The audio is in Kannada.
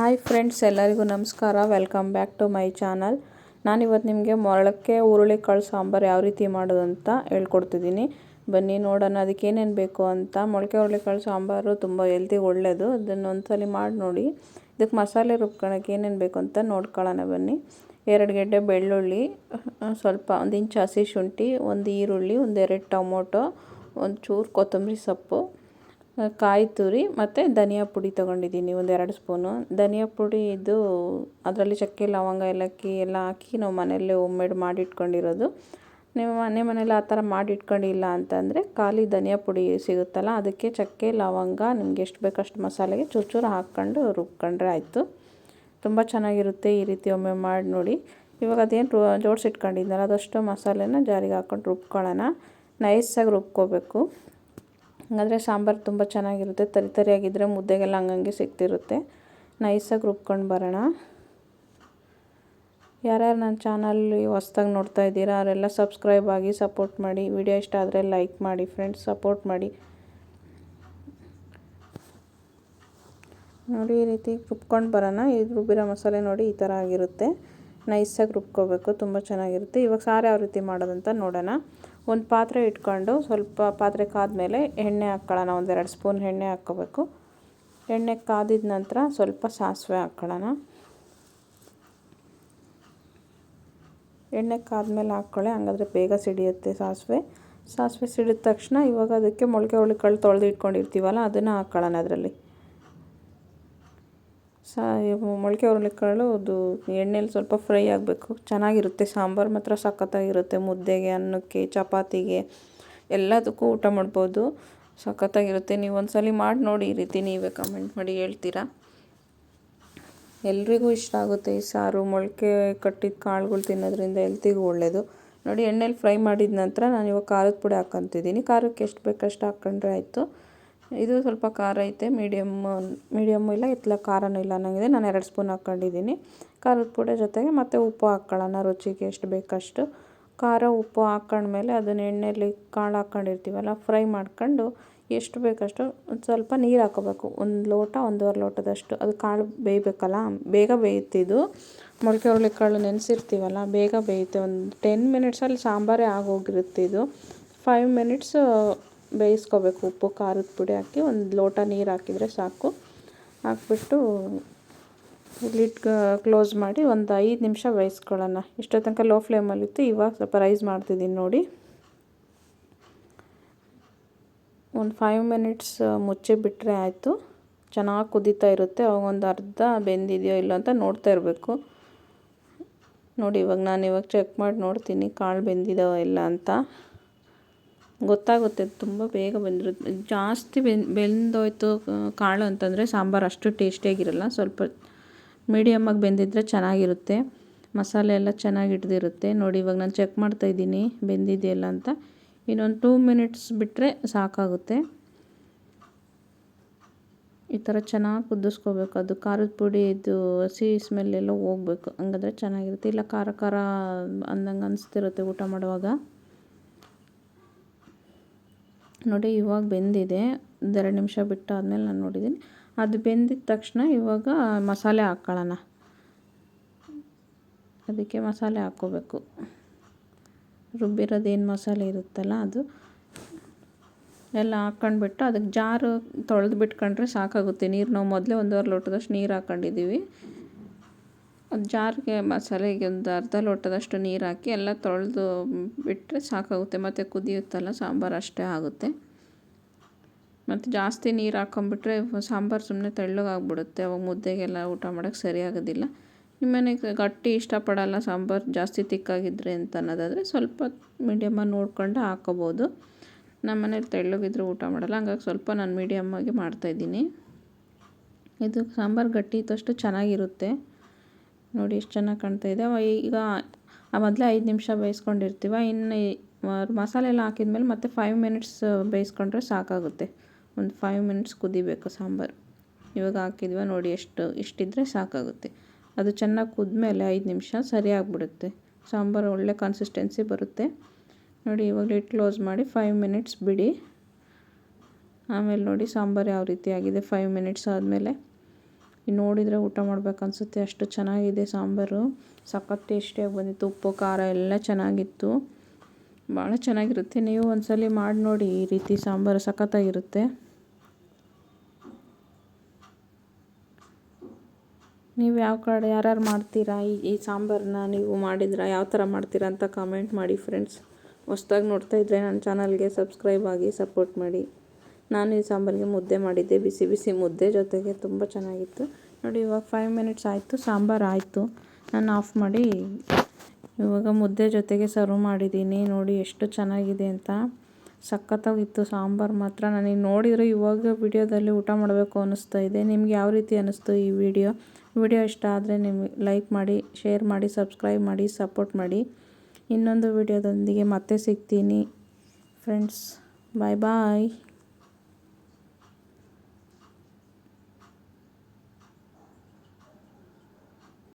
ಹಾಯ್ ಫ್ರೆಂಡ್ಸ್, ಎಲ್ಲರಿಗೂ ನಮಸ್ಕಾರ. Welcome back to my channel. ನಾನಿವತ್ತು ನಿಮಗೆ ಮೊಳಕೆ ಹುರುಳಿಕಾಳು ಸಾಂಬಾರು ಯಾವ ರೀತಿ ಮಾಡೋದು ಅಂತ ಹೇಳ್ಕೊಡ್ತಿದ್ದೀನಿ. ಬನ್ನಿ, ನೋಡೋಣ ಅದಕ್ಕೆ ಏನೇನು ಬೇಕು ಅಂತ. ಮೊಳಕೆ ಹುರುಳಿಕಾಳು ಸಾಂಬಾರು ತುಂಬ ಹೆಲ್ತಿಗೆ ಒಳ್ಳೆಯದು ಅದನ್ನು ಒಂದ್ಸಲ ಮಾಡಿ ನೋಡಿ. ಇದಕ್ಕೆ ಮಸಾಲೆ ರುಬ್ಕೊಳಕ್ಕೆ ಏನೇನು ಬೇಕು ಅಂತ ನೋಡ್ಕೊಳ್ಳೋಣ ಬನ್ನಿ. ಎರಡು ಗೆಡ್ಡೆ ಬೆಳ್ಳುಳ್ಳಿ, ಸ್ವಲ್ಪ ಒಂದು ಇಂಚು ಹಸಿ ಶುಂಠಿ, ಒಂದು ಈರುಳ್ಳಿ ಒಂದೆರಡು ಟೊಮೊಟೊ, ಒಂದು ಚೂರು ಕೊತ್ತಂಬರಿ ಸೊಪ್ಪು ಕಾಯಿ ತುರಿ ಮತ್ತು ಧನಿಯಾ ಪುಡಿ ತೊಗೊಂಡಿದ್ದೀನಿ. ಒಂದೆರಡು ಸ್ಪೂನು. ಧನಿಯಾ ಪುಡಿ ಇದು ಅದರಲ್ಲಿ ಚಕ್ಕೆ, ಲವಂಗ, ಏಲಕ್ಕಿ ಎಲ್ಲ ಹಾಕಿ ನಾವು ಮನೆಯಲ್ಲೇ ಮೇಡ್ ಮಾಡಿಟ್ಕೊಂಡಿರೋದು. ನೀವು ಮನೆ ಮನೇಲಿ ಆ ಥರ ಮಾಡಿಟ್ಕೊಂಡಿಲ್ಲ ಅಂತಂದರೆ ಖಾಲಿ ಧನಿಯಾ ಪುಡಿ ಸಿಗುತ್ತಲ್ಲ, ಅದಕ್ಕೆ ಚಕ್ಕೆ, ಲವಂಗ, ನಿಮ್ಗೆ ಎಷ್ಟು ಬೇಕಷ್ಟು ಮಸಾಲೆಗೆ ಚೂರು ಚೂರು ಹಾಕ್ಕೊಂಡು ರುಬ್ಕೊಂಡ್ರೆ ಆಯಿತು. ತುಂಬ ಚೆನ್ನಾಗಿರುತ್ತೆ ಈ ರೀತಿ ಒಮ್ಮೆ ಮಾಡಿ ನೋಡಿ. ಇವಾಗ ಅದೇನು ರು ಜೋಡಿಸಿಟ್ಕೊಂಡಿದ್ನಲ್ಲ ಅದಷ್ಟು ಮಸಾಲೆನ ಜಾರಿಗೆ ಹಾಕ್ಕೊಂಡು ರುಬ್ಕೊಳ್ಳೋಣ. ನೈಸಾಗಿ ರುಬ್ಕೋಬೇಕು. ಹಂಗಾದ್ರೆ ಸಾಂಬಾರು ತುಂಬ ಚೆನ್ನಾಗಿರುತ್ತೆ. ತರಿ ತರಿಯಾಗಿದ್ದರೆ ಮುದ್ದೆಗೆಲ್ಲ ಹಂಗಂಗೆ ಸಿಗ್ತಿರುತ್ತೆ. ನೈಸಾಗಿ ರುಬ್ಕೊಂಡು ಬರೋಣ. ಯಾರ್ಯಾರು ನನ್ನ ಚಾನಲ್ ಹೊಸ್ದಾಗಿ ನೋಡ್ತಾ ಇದ್ದೀರಾ, ಅವರೆಲ್ಲ ಸಬ್ಸ್ಕ್ರೈಬ್ ಆಗಿ ಸಪೋರ್ಟ್ ಮಾಡಿ. ವಿಡಿಯೋ ಇಷ್ಟ ಆದರೆ ಲೈಕ್ ಮಾಡಿ ಫ್ರೆಂಡ್ಸ್ ಸಪೋರ್ಟ್ ಮಾಡಿ. ನೋಡಿ, ಈ ರೀತಿ ರುಬ್ಕೊಂಡು ಬರೋಣ. ಈ ರುಬ್ಬಿರೋ ಮಸಾಲೆ ನೋಡಿ ಈ ಥರ ಆಗಿರುತ್ತೆ. ನೈಸಾಗಿ ರುಬ್ಕೋಬೇಕು. ತುಂಬ ಚೆನ್ನಾಗಿರುತ್ತೆ. ಇವಾಗ ಸಾರು ಯಾವ ರೀತಿ ಮಾಡೋದಂತ ನೋಡೋಣ. ಒಂದು ಪಾತ್ರೆ ಇಟ್ಕೊಂಡು ಸ್ವಲ್ಪ ಪಾತ್ರೆ ಕಾದ್ಮೇಲೆ ಎಣ್ಣೆ ಹಾಕ್ಕೊಳ್ಳೋಣ, ಒಂದೆರಡು ಸ್ಪೂನ್ ಎಣ್ಣೆ ಹಾಕ್ಕೋಬೇಕು. ಎಣ್ಣೆ ಕಾದಿದ ನಂತರ ಸ್ವಲ್ಪ ಸಾಸಿವೆ ಹಾಕ್ಕೊಳ್ಳೋಣ. ಎಣ್ಣೆ ಕಾದ್ಮೇಲೆ ಹಾಕ್ಕೊಳ್ಳಿ, ಹಂಗಾದ್ರೆ ಬೇಗ ಸಿಡಿಯುತ್ತೆ ಸಾಸಿವೆ. ಸಾಸಿವೆ ಸಿಡಿದ ತಕ್ಷಣ ಇವಾಗ ಅದಕ್ಕೆ ಮೊಳಕೆ ಹುಳಿಕಾಳು ತೊಳೆದು ಇಟ್ಕೊಂಡಿರ್ತೀವಲ್ಲ, ಅದನ್ನು ಹಾಕ್ಕೊಳ್ಳೋಣ ಅದರಲ್ಲಿ. ಸಾ ಮೊಳಕೆ ಹುರುಳಿಕಾಳು ಅದು ಎಣ್ಣೆಲಿ ಸ್ವಲ್ಪ ಫ್ರೈ ಆಗಬೇಕು. ಚೆನ್ನಾಗಿರುತ್ತೆ. ಸಾಂಬಾರು ಮಾತ್ರ ಸಖತ್ತಾಗಿರುತ್ತೆ. ಮುದ್ದೆಗೆ, ಅನ್ನಕ್ಕೆ, ಚಪಾತಿಗೆ, ಎಲ್ಲದಕ್ಕೂ ಊಟ ಮಾಡ್ಬೋದು. ಸಖತ್ತಾಗಿರುತ್ತೆ. ನೀವು ಒಂದ್ಸಲ ಮಾಡಿ ನೋಡಿ ಈ ರೀತಿ ನೀವೇ ಕಮೆಂಟ್ ಮಾಡಿ ಹೇಳ್ತೀರಾ? ಎಲ್ರಿಗೂ ಇಷ್ಟ ಆಗುತ್ತೆ ಈ ಸಾರು. ಮೊಳಕೆ ಕಟ್ಟಿದ ಕಾಳುಗಳು ತಿನ್ನೋದ್ರಿಂದ ಹೆಲ್ತಿಗೂ ಒಳ್ಳೆಯದು ನೋಡಿ, ಎಣ್ಣೆಲಿ ಫ್ರೈ ಮಾಡಿದ ನಂತರ ನಾನು ಇವಾಗ ಖಾರದ ಪುಡಿ ಹಾಕ್ಕೊತಿದ್ದೀನಿ ಖಾರಕ್ಕೆ ಎಷ್ಟು ಬೇಕಷ್ಟು ಹಾಕ್ಕೊಂಡ್ರೆ ಆಯಿತು. ಇದು ಸ್ವಲ್ಪ ಖಾರ ಐತೆ ಮೀಡಿಯಮ್ ಮೀಡಿಯಮ್ಮು ಇಲ್ಲ ಇತ್ತಲ ಖಾರನೂ ಇಲ್ಲ ಅನ್ನಂಗಿದೆ. ನಾನು ಎರಡು ಸ್ಪೂನ್ ಹಾಕ್ಕೊಂಡಿದ್ದೀನಿ. ಖಾರದ ಪುಡಿ ಜೊತೆಗೆ ಮತ್ತು ಉಪ್ಪು ಹಾಕ್ಕೊಳ್ಳೋಣ ರುಚಿಗೆ ಎಷ್ಟು ಬೇಕಷ್ಟು. ಖಾರ, ಉಪ್ಪು ಹಾಕ್ಕೊಂಡ್ಮೇಲೆ ಅದನ್ನು ಎಣ್ಣೆಯಲ್ಲಿ ಕಾಳು ಹಾಕ್ಕೊಂಡಿರ್ತೀವಲ್ಲ, ಫ್ರೈ ಮಾಡ್ಕೊಂಡು ಎಷ್ಟು ಬೇಕಷ್ಟು ಒಂದು ಸ್ವಲ್ಪ ನೀರು ಹಾಕೋಬೇಕು ಒಂದು ಲೋಟ, ಒಂದೂವರೆ ಲೋಟದಷ್ಟು. ಅದು ಕಾಳು ಬೇಯಬೇಕಲ್ಲ, ಬೇಗ ಬೇಯುತ್ತಿದ್ದು ಮೊಳಕೆ ಹುರುಳಿಕಾಳು ನೆನೆಸಿರ್ತೀವಲ್ಲ, ಬೇಗ ಬೇಯುತ್ತೆ. ಒಂದು ಟೆನ್ ಮಿನಿಟ್ಸಲ್ಲಿ ಸಾಂಬಾರೇ ಆಗೋಗಿರುತ್ತೆ ಇದು. ಫೈವ್ ಮಿನಿಟ್ಸು ಬೇಯಿಸ್ಕೋಬೇಕು ಉಪ್ಪು, ಖಾರದ ಪುಡಿ ಹಾಕಿ ಒಂದು ಲೋಟ ನೀರು ಹಾಕಿದರೆ ಸಾಕು. ಹಾಕ್ಬಿಟ್ಟು ಲಿಡ್ ಕ್ಲೋಸ್ ಮಾಡಿ ಒಂದು ಐದು ನಿಮಿಷ ಬೇಯಿಸ್ಕೊಳ್ಳೋಣ. ಇಷ್ಟೋ ತನಕ ಲೋ ಫ್ಲೇಮಲ್ಲಿತ್ತು ಇವಾಗ ಸ್ವಲ್ಪ ರೈಸ್ ಮಾಡ್ತಿದ್ದೀನಿ ನೋಡಿ. ಒಂದು ಫೈವ್ ಮಿನಿಟ್ಸ್ ಮುಚ್ಚಿ ಬಿಟ್ಟರೆ ಆಯಿತು. ಚೆನ್ನಾಗಿ ಕುದೀತಾ ಇರುತ್ತೆ, ಅವಾಗ ಒಂದು ಅರ್ಧ ಬೆಂದಿದೆಯೋ ಇಲ್ಲ ಅಂತ ನೋಡ್ತಾ ಇರಬೇಕು. ನೋಡಿ, ಇವಾಗ ನಾನು ಇವಾಗ ಚೆಕ್ ಮಾಡಿ ನೋಡ್ತೀನಿ ಕಾಳು ಬೆಂದಿದಾವ ಇಲ್ಲ ಅಂತ. ಗೊತ್ತಾಗುತ್ತೆ, ತುಂಬ ಬೇಗ ಬೆಂದಿರುತ್ತೆ. ಜಾಸ್ತಿ ಬೆಂದ್ ಬೆಂದೋಯ್ತು ಕಾಳು ಅಂತಂದರೆ ಸಾಂಬಾರು ಅಷ್ಟು ಟೇಸ್ಟಿಯಾಗಿರಲ್ಲ ಸ್ವಲ್ಪ ಮೀಡಿಯಮ್ಮಾಗಿ ಬೆಂದಿದ್ದರೆ ಚೆನ್ನಾಗಿರುತ್ತೆ. ಮಸಾಲೆ ಎಲ್ಲ ಚೆನ್ನಾಗಿ ಹಿಡ್ದಿರುತ್ತೆ. ನೋಡಿ, ಇವಾಗ ನಾನು ಚೆಕ್ ಮಾಡ್ತಾಯಿದ್ದೀನಿ ಬೆಂದಿದೆಯಲ್ಲ ಅಂತ. ಇನ್ನೊಂದು ಟೂ ಮಿನಿಟ್ಸ್ ಬಿಟ್ಟರೆ ಸಾಕಾಗುತ್ತೆ. ಈ ಥರ ಚೆನ್ನಾಗಿ ಕುದಿಸ್ಕೋಬೇಕು. ಅದು ಖಾರದ ಪುಡಿ, ಇದು ಹಸಿ ಸ್ಮೆಲ್ ಎಲ್ಲ ಹೋಗ್ಬೇಕು. ಹಂಗಾದ್ರೆ ಚೆನ್ನಾಗಿರುತ್ತೆ. ಇಲ್ಲ ಖಾರ ಖಾರ ಅಂದಂಗೆ ಅನಿಸ್ತಿರುತ್ತೆ ಊಟ ಮಾಡುವಾಗ. ನೋಡಿ ಇವಾಗ ಬೆಂದಿದೆ. ಒಂದೆರಡು ನಿಮಿಷ ಬಿಟ್ಟು ಆದಮೇಲೆ ನಾನು ನೋಡಿದ್ದೀನಿ ಅದು ಬೆಂದಿದ ತಕ್ಷಣ ಇವಾಗ ಮಸಾಲೆ ಹಾಕ್ಕೊಳ್ಳೋಣ ಅದಕ್ಕೆ ಮಸಾಲೆ ಹಾಕ್ಕೋಬೇಕು. ರುಬ್ಬಿರೋದೇನು ಮಸಾಲೆ ಇರುತ್ತಲ್ಲ ಅದು. ಎಲ್ಲ ಹಾಕ್ಕೊಂಡ್ಬಿಟ್ಟು ಅದಕ್ಕೆ ಜಾರು ತೊಳೆದು ಬಿಟ್ಕೊಂಡ್ರೆ ಸಾಕಾಗುತ್ತೆ. ನೀರು ನಾವು ಮೊದಲೇ ಒಂದೂವರೆ ಲೋಟದಷ್ಟು ನೀರು ಹಾಕ್ಕೊಂಡಿದ್ದೀವಿ ಜಾರಿಗೆ ಮಸಾಲೆಗೆ ಒಂದು ಅರ್ಧ ಲೋಟದಷ್ಟು ನೀರು ಹಾಕಿ ಎಲ್ಲ ತೊಳೆದು ಬಿಟ್ಟರೆ ಸಾಕಾಗುತ್ತೆ. ಮತ್ತು ಕುದಿಯುತ್ತಲ್ಲ, ಸಾಂಬಾರು ಅಷ್ಟೇ ಆಗುತ್ತೆ. ಮತ್ತು ಜಾಸ್ತಿ ನೀರು ಹಾಕೊಂಬಿಟ್ರೆ ಸಾಂಬಾರು ಸುಮ್ಮನೆ ತೆಳ್ಳಗಾಗ್ಬಿಡುತ್ತೆ. ಅವಾಗ ಮುದ್ದೆಗೆಲ್ಲ ಊಟ ಮಾಡೋಕ್ಕೆ ಸರಿಯಾಗೋದಿಲ್ಲ ನಿಮ್ಮನೆಗೆ ಗಟ್ಟಿ ಇಷ್ಟಪಡಲ್ಲ ಸಾಂಬಾರು, ಜಾಸ್ತಿ ತಿಕ್ಕಾಗಿದ್ರೆ ಅಂತ ಅನ್ನೋದಾದರೆ ಸ್ವಲ್ಪ ಮೀಡಿಯಮ್ಮಾಗಿ ನೋಡ್ಕೊಂಡು ಹಾಕೋಬೋದು. ನಮ್ಮ ಮನೇಲಿ ತೆಳ್ಳಗಿದ್ರೆ ಊಟ ಮಾಡಲ್ಲ. ಹಂಗಾಗಿ ಸ್ವಲ್ಪ ನಾನು ಮೀಡಿಯಮ್ಮಾಗಿ ಮಾಡ್ತಾಯಿದ್ದೀನಿ ಇದು ಸಾಂಬಾರು ಗಟ್ಟಿ ಇದ್ದಷ್ಟು ಚೆನ್ನಾಗಿರುತ್ತೆ. ನೋಡಿ ಎಷ್ಟು ಚೆನ್ನಾಗಿ ಕಾಣ್ತಾ ಇದೆ. ಈಗ ಮೊದಲೇ ಐದು ನಿಮಿಷ ಬೇಯಿಸ್ಕೊಂಡಿರ್ತೀವ. ಇನ್ನು ಮಸಾಲೆ ಎಲ್ಲ ಹಾಕಿದ್ಮೇಲೆ ಮತ್ತೆ ಫೈವ್ ಮಿನಿಟ್ಸ್ ಬೇಯಿಸ್ಕೊಂಡ್ರೆ ಸಾಕಾಗುತ್ತೆ. ಒಂದು ಫೈವ್ ಮಿನಿಟ್ಸ್ ಕುದಿಬೇಕು ಸಾಂಬಾರು. ಇವಾಗ ಹಾಕಿದ್ವ ನೋಡಿ ಎಷ್ಟು, ಇಷ್ಟಿದ್ರೆ ಸಾಕಾಗುತ್ತೆ. ಅದು ಚೆನ್ನಾಗಿ ಕುದ್ಮೇಲೆ ಐದು ನಿಮಿಷ ಸರಿಯಾಗಿಬಿಡುತ್ತೆ. ಸಾಂಬಾರು ಒಳ್ಳೆ ಕನ್ಸಿಸ್ಟೆನ್ಸಿ ಬರುತ್ತೆ. ನೋಡಿ ಇವಾಗ ಲಿಟ್ ಕ್ಲೋಸ್ ಮಾಡಿ ಫೈವ್ ಮಿನಿಟ್ಸ್ ಬಿಡಿ. ಆಮೇಲೆ ನೋಡಿ ಸಾಂಬಾರು ಯಾವ ರೀತಿ ಆಗಿದೆ. ಫೈವ್ ಮಿನಿಟ್ಸ್ ಆದಮೇಲೆ ನೋಡಿದರೆ ಊಟ ಮಾಡ್ಬೇಕು ಅನಿಸುತ್ತೆ. ಅಷ್ಟು ಚೆನ್ನಾಗಿದೆ ಸಾಂಬಾರು. ಸಖತ್ ಟೇಸ್ಟಿಯಾಗಿ ಬಂದಿತ್ತು. ಉಪ್ಪು, ಖಾರ ಎಲ್ಲ ಚೆನ್ನಾಗಿತ್ತು. ಭಾಳ ಚೆನ್ನಾಗಿರುತ್ತೆ. ನೀವು ಒಂದ್ಸಲ ಮಾಡಿ ನೋಡಿ ಈ ರೀತಿ ಸಾಂಬಾರು ಸಖತ್ತಾಗಿರುತ್ತೆ. ನೀವು ಯಾವ ಕಡೆ ಯಾರ್ಯಾರು ಮಾಡ್ತೀರಾ? ಈ ಈ ಸಾಂಬಾರನ್ನ ನೀವು ಮಾಡಿದ್ರಾ? ಯಾವ ಥರ ಮಾಡ್ತೀರಾ ಅಂತ ಕಾಮೆಂಟ್ ಮಾಡಿ ಫ್ರೆಂಡ್ಸ್ ಹೊಸ್ದಾಗಿ ನೋಡ್ತಾ ಇದ್ದರೆ ನನ್ನ ಚಾನಲ್ಗೆ ಸಬ್ಸ್ಕ್ರೈಬ್ ಆಗಿ ಸಪೋರ್ಟ್ ಮಾಡಿ. ನಾನು ಈ ಸಾಂಬಾರಿಗೆ ಮುದ್ದೆ ಮಾಡಿದ್ದೆ, ಬಿಸಿ ಬಿಸಿ ಮುದ್ದೆ ಜೊತೆಗೆ ತುಂಬ ಚೆನ್ನಾಗಿತ್ತು. ನೋಡಿ, ಇವಾಗ ಫೈವ್ ಮಿನಿಟ್ಸ್ ಆಯಿತು, ಸಾಂಬಾರು ಆಯಿತು. ನಾನು ಆಫ್ ಮಾಡಿ ಇವಾಗ ಮುದ್ದೆ ಜೊತೆಗೆ ಸರ್ವ್ ಮಾಡಿದ್ದೀನಿ. ನೋಡಿ, ಎಷ್ಟು ಚೆನ್ನಾಗಿದೆ ಅಂತ. ಸಖತ್ತಾಗಿತ್ತು ಸಾಂಬಾರು ಮಾತ್ರ. ನನಗೆ ನೋಡಿದರೆ ಇವಾಗ ವಿಡಿಯೋದಲ್ಲಿ ಊಟ ಮಾಡಬೇಕು ಅನ್ನಿಸ್ತಾ ಇದೆ. ನಿಮ್ಗೆ ಯಾವ ರೀತಿ ಅನ್ನಿಸ್ತು ಈ ವಿಡಿಯೋ? ವಿಡಿಯೋ ಇಷ್ಟ ಆದರೆ ನಿಮಗೆ ಲೈಕ್ ಮಾಡಿ ಶೇರ್ ಮಾಡಿ ಸಬ್ಸ್ಕ್ರೈಬ್ ಮಾಡಿ ಸಪೋರ್ಟ್ ಮಾಡಿ. ಇನ್ನೊಂದು ವಿಡಿಯೋದೊಂದಿಗೆ ಮತ್ತೆ ಸಿಗ್ತೀನಿ. ಫ್ರೆಂಡ್ಸ್ ಬಾಯ್ ಬಾಯ್